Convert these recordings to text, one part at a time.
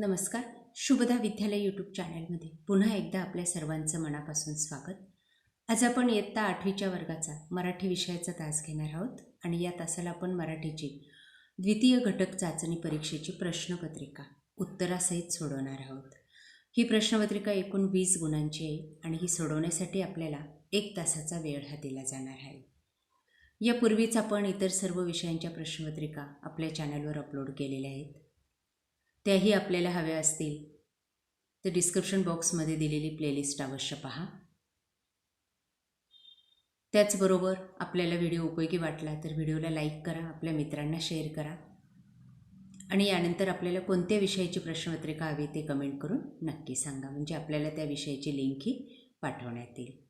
नमस्कार. शुभदा विद्यालय यूट्यूब चॅनलमध्ये पुन्हा एकदा आपल्या सर्वांचं मनापासून स्वागत. आज आपण इयत्ता आठवीच्या वर्गाचा मराठी विषयाचा तास घेणार आहोत आणि या तासाला आपण मराठीची द्वितीय घटक चाचणी परीक्षेची प्रश्नपत्रिका उत्तरासहित सोडवणार आहोत. ही प्रश्नपत्रिका एकूण वीस गुणांची आहे आणि ही सोडवण्यासाठी आपल्याला एक तासाचा वेळ हा दिला जाणार आहे. यापूर्वीच आपण इतर सर्व विषयांच्या प्रश्नपत्रिका आपल्या चॅनलवर अपलोड केलेल्या आहेत. त्याही आपल्याला हव्या असतील. तर डिस्क्रिप्शन बॉक्समध्ये दिलेली प्लेलिस्ट अवश्य पहा. त्याचबरोबर आपल्याला व्हिडिओ उपयोगी वाटला तर व्हिडिओला लाईक करा आपल्या मित्रांना शेअर करा. आणि यानंतर आपल्याला कोणत्या विषयाची प्रश्नपत्रिका हवी ते कमेंट करून नक्की सांगा. म्हणजे आपल्याला त्या विषयाची लिंकही पाठवण्यात येईल.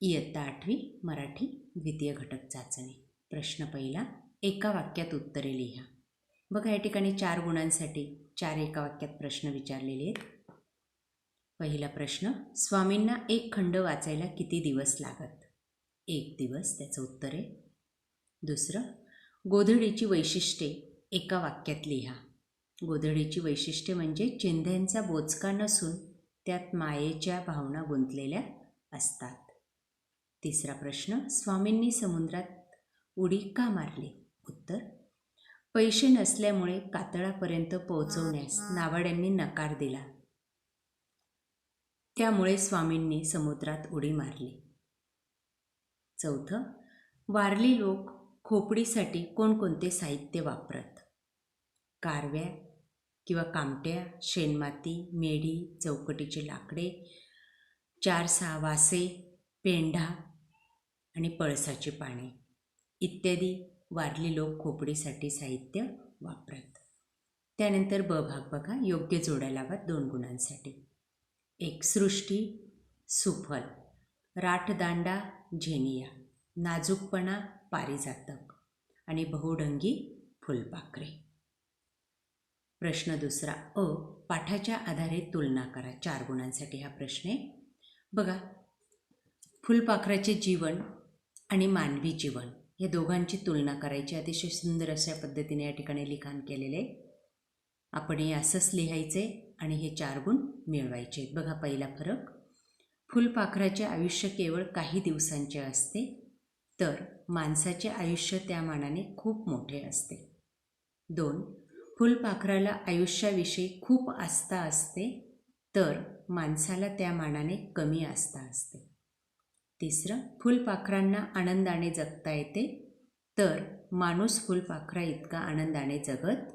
इयत्ता आठवी मराठी द्वितीय घटक चाचणी. प्रश्न पहिला एका वाक्यात उत्तरे लिहा. बघा या ठिकाणी चार गुणांसाठी चार एका वाक्यात प्रश्न विचारलेले आहेत. पहिला प्रश्न स्वामींना एक खंड वाचायला किती दिवस लागत? एक दिवस त्याचं उत्तर आहे. दुसरं गोधडीची वैशिष्ट्ये एका वाक्यात लिहा. गोधडीची वैशिष्ट्ये म्हणजे चिंध्यांचा बोचका नसून त्यात मायेच्या भावना गुंतलेल्या असतात. तिसरा प्रश्न स्वामींनी समुद्रात उडी का मारली? उत्तर पैसे नसल्यामुळे कातळापर्यंत पोहोचवण्यास नावाड्यांनी नकार दिला. त्यामुळे स्वामींनी समुद्रात उडी मारली. चौथं वारली लोक खोपडीसाठी कोणकोणते साहित्य वापरत? कारव्या किंवा कामट्या शेणमाती मेढी चौकटीचे लाकडे चार सहा वासे पेंढा आणि पळसाची पाने इत्यादी वारली लोक खोपडीसाठी साहित्य वापरत. त्यानंतर ब भाग बघा योग्य जोड्या लावा दोन गुणांसाठी. एक सृष्टी सुफल. राठदांडा झेनिया. नाजूकपणा पारिजातक. आणि बहुढंगी फुलपाखरे. प्रश्न दुसरा अ पाठाच्या आधारे तुलना करा. चार गुणांसाठी हा प्रश्न आहे. बघा फुलपाखराचे जीवन आणि मानवी जीवन. या दोघांची तुलना करायची अतिशय सुंदर अशा पद्धतीने या ठिकाणी लिखाण केलेले आहे. आपण हे असंच लिहायचे आणि हे चार गुण मिळवायचे बघा पहिला फरक. फुलपाखराचे आयुष्य केवळ काही दिवसांचे असते तर माणसाचे आयुष्य त्या मानाने खूप मोठे असते. दोन फुलपाखराला आयुष्याविषयी खूप आस्था असते तर माणसाला त्या मानाने कमी आस्था असते. तिसरं फुलपाखरांना आनंदाने जगता येते. तर माणूस फुलपाखरा इतका आनंदाने जगत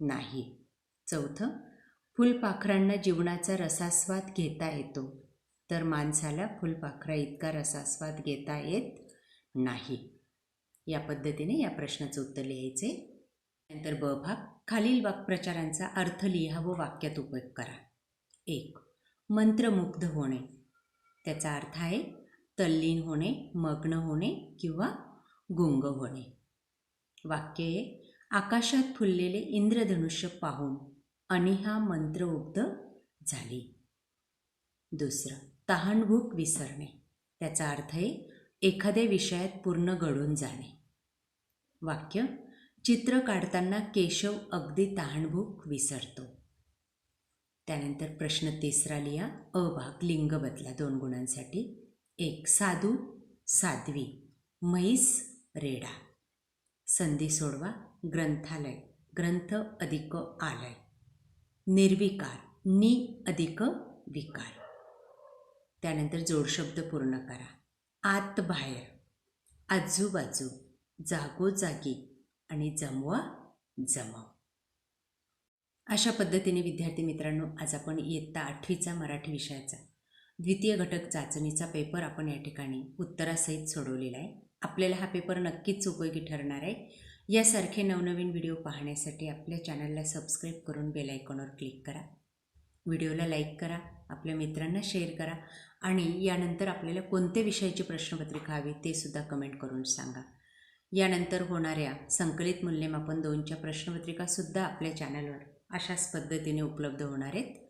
नाही. चौथं फुलपाखरांना जीवनाचा रसास्वाद घेता येतो. तर माणसाला फुलपाखरा इतका रसास्वाद घेता येत नाही. या पद्धतीने या प्रश्नाचं उत्तर लिहायचे. नंतर ब भाग खालील वाक्प्रचारांचा अर्थ लिहा व वाक्यात उपयोग करा. एक मंत्रमुग्ध होणे. त्याचा अर्थ आहे तल्लीन होणे मग्न होणे किंवा गुंग होणे. वाक्य आहे आकाशात फुललेले इंद्रधनुष्य पाहून अनिहा मंत्रउग्ध झाली. दुसरं तहानभूक विसरणे. त्याचा अर्थ आहे एखाद्या विषयात पूर्ण घडून जाणे. वाक्य चित्र काढताना केशव अगदी तहानभूक विसरतो. त्यानंतर प्रश्न तिसरा लिहा अ भाग लिंग बदला दोन गुणांसाठी. एक साधू साध्वी म्हैस रेडा. संधी सोडवा ग्रंथालय ग्रंथ अधिक आलय. निर्विकार नि अधिक विकार. त्यानंतर जोडशब्द पूर्ण करा. आत बाहेर. आजूबाजू जागोजागी आणि जमवा जमव. अशा पद्धतीने विद्यार्थी मित्रांनो आज आपण इयत्ता आठवीचा मराठी विषयाचा द्वितीय घटक चाचणीचा पेपर आपण या ठिकाणी उत्तरासहित सोडवलेला आहे. आपल्याला हा पेपर नक्कीच उपयोगी ठरणार आहे. यासारखे नवनवीन व्हिडिओ पाहण्यासाठी आपल्या चॅनलला सबस्क्राईब करून बेल आयकॉनवर क्लिक करा. व्हिडिओला लाईक करा आपल्या मित्रांना शेअर करा आणि यानंतर आपल्याला कोणत्या विषयाची प्रश्नपत्रिका हवी ते सुद्धा कमेंट करून सांगा. यानंतर होणाऱ्या संकलित मूल्यमापन दोनच्या प्रश्नपत्रिकासुद्धा आपल्या चॅनलवर अशाच पद्धतीने उपलब्ध होणार आहेत.